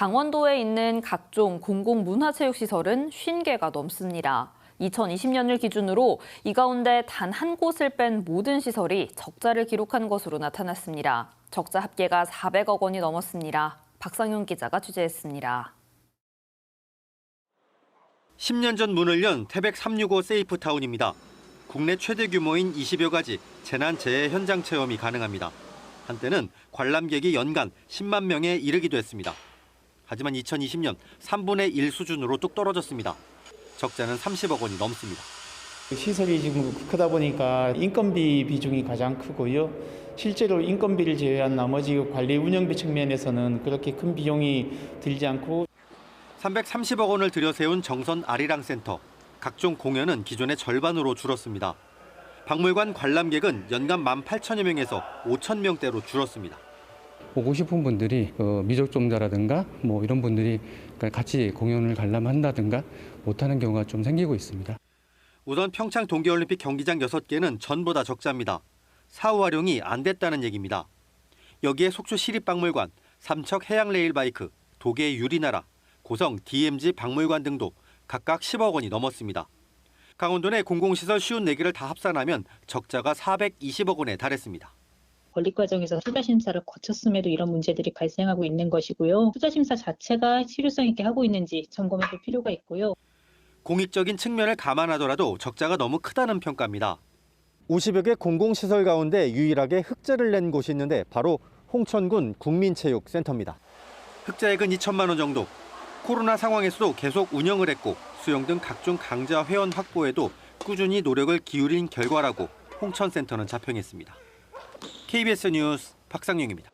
강원도에 있는 각종 공공문화체육시설은 50개가 넘습니다. 2020년을 기준으로 이 가운데 단 한 곳을 뺀 모든 시설이 적자를 기록한 것으로 나타났습니다. 적자 합계가 400억 원이 넘었습니다. 박상윤 기자가 취재했습니다. 10년 전 문을 연 태백 365 세이프타운입니다. 국내 최대 규모인 20여 가지 재난 재해 현장 체험이 가능합니다. 한때는 관람객이 연간 10만 명에 이르기도 했습니다. 하지만 2020년 3분의 1 수준으로 뚝 떨어졌습니다. 적자는 30억 원이 넘습니다. 시설이 지금 크다 보니까 인건비 비중이 가장 크고요. 실제로 인건비를 제외한 나머지 관리 운영비 측면에서는 그렇게 큰 비용이 들지 않고 330억 원을 들여 세운 정선 아리랑 센터. 각종 공연은 기존의 절반으로 줄었습니다. 박물관 관람객은 연간 1만 8천여 명에서 5천 명대로 줄었습니다. 보고 싶은 분들이 어, 미접종자라든가 뭐 이런 분들이 같이 공연을 관람한다든가 못하는 경우가 좀 생기고 있습니다. 우선 평창 동계올림픽 경기장 6개는 전보다 적자입니다. 사후 활용이 안 됐다는 얘기입니다. 여기에 속초 시립박물관, 삼척 해양레일바이크, 도계 유리나라, 고성 DMZ 박물관 등도 각각 10억 원이 넘었습니다. 강원도 내 공공시설 54개를 다 합산하면 적자가 420억 원에 달했습니다. 권리 과정에서 투자 심사를 거쳤음에도 이런 문제들이 발생하고 있는 것이고요. 투자 심사 자체가 실효성 있게 하고 있는지 점검해 볼 필요가 있고요. 공익적인 측면을 감안하더라도 적자가 너무 크다는 평가입니다. 50여 개 공공시설 가운데 유일하게 흑자를 낸 곳이 있는데 바로 홍천군 국민체육센터입니다. 흑자액은 2천만 원 정도. 코로나 상황에서도 계속 운영을 했고 수영 등 각종 강자 회원 확보에도 꾸준히 노력을 기울인 결과라고 홍천센터는 자평했습니다. KBS 뉴스 박상영입니다.